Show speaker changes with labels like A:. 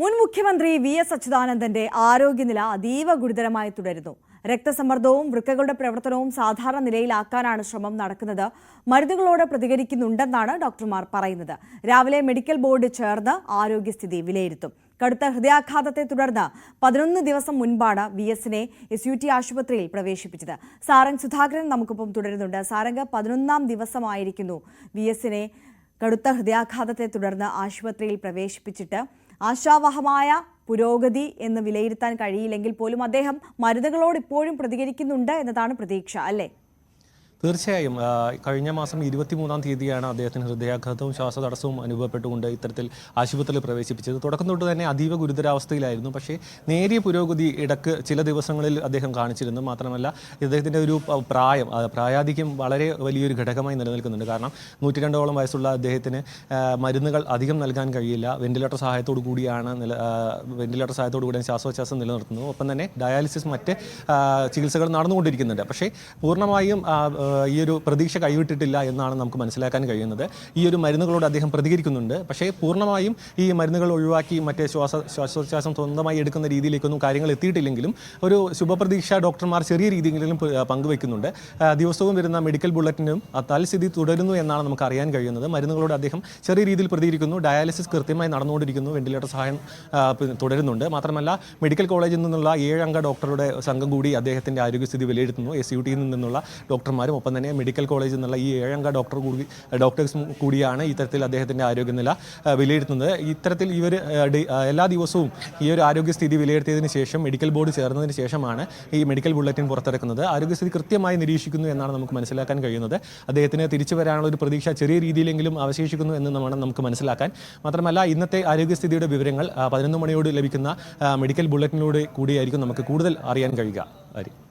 A: മുൻ മുഖ്യമന്ത്രി V S അച്യുതാനന്ദന്റെ ആരോഗ്യനില അതീവ ഗുരുതരമായി തുടരുന്നു. രക്തസമ്മർദ്ദവും വൃക്കകളുടെ പ്രവർത്തനവും സാധാരണ നിലയിലാക്കാനാണ് ശ്രമം നടക്കുന്നത്. മരുന്നുകളോട് പ്രതികരിക്കുന്നുണ്ടെന്നാണ് ഡോക്ടർമാർ പറയുന്നത്. രാവിലെ മെഡിക്കൽ ബോർഡ് ചേർന്ന് ആരോഗ്യസ്ഥിതി വിലയിരുത്തും. കടുത്ത ഹൃദയാഘാതത്തെ തുടർന്ന് പതിനൊന്ന് ദിവസം മുൻപാണ് വി എസിനെ എസ് യു ടി ആശുപത്രിയിൽ പ്രവേശിപ്പിച്ചത്. സാരംഗ് സുധാകരൻ നമുക്കൊപ്പം തുടരുന്നുണ്ട്. സാരംഗ് പതിനൊന്നാം ദിവസമായിരിക്കുന്നു വി എസിനെ കടുത്ത ഹൃദയാഘാതത്തെ തുടർന്ന് ആശുപത്രിയിൽ പ്രവേശിപ്പിച്ചിട്ട് ആശാവഹമായ പുരോഗതി എന്ന് വിലയിരുത്താൻ കഴിയില്ലെങ്കിൽ പോലും അദ്ദേഹം മരുന്നുകളോട് ഇപ്പോഴും പ്രതികരിക്കുന്നുണ്ട് എന്നതാണ് പ്രതീക്ഷ അല്ലേ?
B: തീർച്ചയായും കഴിഞ്ഞ മാസം ഇരുപത്തിമൂന്നാം തീയതിയാണ് അദ്ദേഹത്തിന് ഹൃദയാഘാതവും ശ്വാസതടസ്സവും അനുഭവപ്പെട്ടുകൊണ്ട് ഇത്തരത്തിൽ ആശുപത്രിയിൽ പ്രവേശിപ്പിച്ചത്. തുടക്കം തൊട്ട് തന്നെ അതീവ ഗുരുതരാവസ്ഥയിലായിരുന്നു. പക്ഷേ നേരിയ പുരോഗതി ഇടയ്ക്ക് ചില ദിവസങ്ങളിൽ അദ്ദേഹം കാണിച്ചിരുന്നു. മാത്രമല്ല ഇദ്ദേഹത്തിന്റെ ഒരു പ്രായം പ്രായാധിക്യം വളരെ വലിയൊരു ഘടകമായി നിലനിൽക്കുന്നുണ്ട്. കാരണം നൂറ്റി രണ്ടോളം വയസ്സുള്ള അദ്ദേഹത്തിന് മരുന്നുകൾ അധികം നൽകാൻ കഴിയില്ല. വെന്റിലേറ്റർ സഹായത്തോടു കൂടിയാണ് നില വെന്റിലേറ്റർ സഹായത്തോടു കൂടിയാണ് ശ്വാസോച്ഛ്വാസം നിലനിർത്തുന്നത്. ഒപ്പം തന്നെ ഡയാലിസിസ് മറ്റ് ചികിത്സകൾ നടന്നുകൊണ്ടിരിക്കുന്നുണ്ട്. പക്ഷേ പൂർണമായും ഈ ഒരു പ്രതീക്ഷ കൈവിട്ടിട്ടില്ല എന്നാണ് നമുക്ക് മനസ്സിലാക്കാൻ കഴിയുന്നത്. ഈ ഒരു മരുന്നുകളോട് അദ്ദേഹം പ്രതികരിക്കുന്നുണ്ട്. പക്ഷേ പൂർണമായും ഈ മരുന്നുകൾ ഒഴിവാക്കി മറ്റേ ശ്വാസ ശ്വാസോച്ഛ്വാസം സ്വന്തമായി എടുക്കുന്ന രീതിയിലേക്കൊന്നും കാര്യങ്ങൾ എത്തിയിട്ടില്ലെങ്കിലും ഒരു ശുഭപ്രതീക്ഷ ഡോക്ടർമാർ ചെറിയ രീതിയിലെങ്കിലും പങ്കുവെക്കുന്നുണ്ട്. ദിവസവും വരുന്ന മെഡിക്കൽ ബുള്ളറ്റിനും തൽസ്ഥിതി തുടരുന്നു എന്നാണ് നമുക്ക് അറിയാൻ കഴിയുന്നത്. മരുന്നുകളോട് അദ്ദേഹം ചെറിയ രീതിയിൽ പ്രതികരിക്കുന്നു. ഡയാലിസിസ് കൃത്യമായി നടന്നുകൊണ്ടിരിക്കുന്നു. വെന്റിലേറ്റർ സഹായം തുടരുന്നുണ്ട്. മാത്രമല്ല മെഡിക്കൽ കോളേജിൽ നിന്നുള്ള ഏഴംഗ ഡോക്ടറുടെ സംഘം കൂടി അദ്ദേഹത്തിന്റെ ആരോഗ്യസ്ഥിതി വിലയിരുത്തുന്നു. എസ് യു ടിയിൽ നിന്നുള്ള ഡോക്ടർമാരും ഒപ്പം തന്നെ മെഡിക്കൽ കോളേജിൽ നിന്നുള്ള ഈ ഏഴംഗ ഡോക്ടർ കൂടി ഡോക്ടേഴ്സും കൂടിയാണ് ഇത്തരത്തിൽ അദ്ദേഹത്തിന്റെ ആരോഗ്യനില വിലയിരുത്തുന്നത്. ഇത്തരത്തിൽ ഇവർ എല്ലാ ദിവസവും ഈ ഒരു ആരോഗ്യസ്ഥിതി വിലയിരുത്തിയതിന് ശേഷം മെഡിക്കൽ ബോർഡ് ചേർന്നതിന് ശേഷമാണ് ഈ മെഡിക്കൽ ബുള്ളറ്റിൻ പുറത്തിറക്കുന്നത്. ആരോഗ്യസ്ഥിതി കൃത്യമായി നിരീക്ഷിക്കുന്നു എന്നാണ് നമുക്ക് മനസ്സിലാക്കാൻ കഴിയുന്നത്. അദ്ദേഹത്തിന് തിരിച്ചു വരാനുള്ള ഒരു പ്രതീക്ഷ ചെറിയ രീതിയിലെങ്കിലും അവശേഷിക്കുന്നു എന്ന് വേണം നമുക്ക് മനസ്സിലാക്കാൻ. മാത്രമല്ല ഇന്നത്തെ ആരോഗ്യസ്ഥിതിയുടെ വിവരങ്ങൾ പതിനൊന്ന് മണിയോട് ലഭിക്കുന്ന മെഡിക്കൽ ബുള്ളറ്റിനിലൂടെ കൂടിയായിരിക്കും നമുക്ക് കൂടുതൽ അറിയാൻ കഴിയുക.